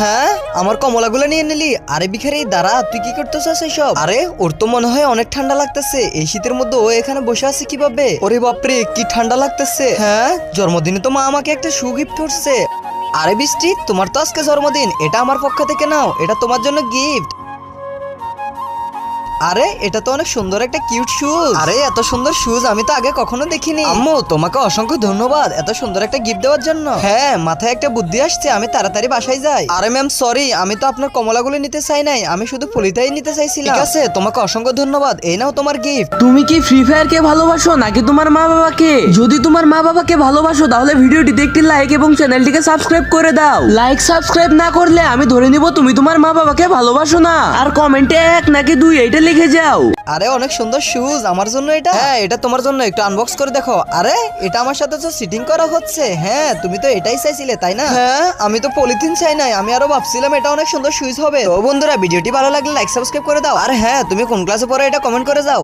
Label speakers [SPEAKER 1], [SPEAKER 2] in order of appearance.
[SPEAKER 1] হ্যাঁ আমার কমলাগুলো নিয়ে নিলি। আরে বিখারে দাঁড়া, তুই কি করতেছিস সব আরে, ওর তো মনে হয় অনেক ঠান্ডা লাগতেছে। এই শীতের মধ্যে ও এখানে বসে আছে কীভাবে? ওরে বাপরে, কি ঠান্ডা লাগতেছে। হ্যাঁ জন্মদিনে তো মা আমাকে একটা শু গিফট করছে আরে বৃষ্টি, তোমার তো আজকে জন্মদিন, এটা আমার পক্ষ থেকে নাও, এটা তোমার জন্য গিফট। আরে, এটা তো অনেক সুন্দর একটা কিউট শুজ আরে, এত সুন্দর শুজ আমি তো আগে কখনো দেখিনি। আম্মু, তোমাকে অসংখ্য ধন্যবাদ এত সুন্দর একটা গিফট দেওয়ার জন্য। হ্যাঁ মাথায় একটা বুদ্ধি আসছে, আমি তাড়াতাড়ি বাসায় যাই। আরে ম্যাম সরি আমি তো আপনার কমলাগুলো নিতে চাই নাই, আমি শুধু ফুলিটাই নিতে চাইছিলাম। ঠিক আছে, তোমাকে অসংখ্য ধন্যবাদ, এই নাও তোমার গিফট
[SPEAKER 2] তুমি কি ফ্রি ফায়ার কে ভালোবাসো নাকি তোমার মা বাবাকে? যদি তোমার মা বাবাকে ভালোবাসো, তাহলে ভিডিওটিতে একটি লাইক এবং চ্যানেলটিকে সাবস্ক্রাইব করে দাও। লাইক সাবস্ক্রাইব না করলে আমি ধরে নিব তুমি তোমার মা বাবাকে ভালোবাসো না। আর কমেন্টে এক নাকি দুই এটা লিখে যাও।
[SPEAKER 1] আরে অনেক সুন্দর শুজ আমার জন্য এটা? হ্যাঁ এটা তোমার জন্য। একটু আনবক্স করে দেখো। আরে এটা আমার সাথে তো সিটিং করা হচ্ছে। হ্যাঁ তুমি তো এটাই চাইছিলে তাই না? হ্যাঁ আমি তো পলিথিন চাই নাই। আমি আরও ভাবছিলাম এটা অনেক সুন্দর শুজ হবে। তো বন্ধুরা ভিডিওটি ভালো লাগলে লাইক সাবস্ক্রাইব করে দাও। আর হ্যাঁ তুমি কোন ক্লাসে পড়ো এটা কমেন্ট করে যাও।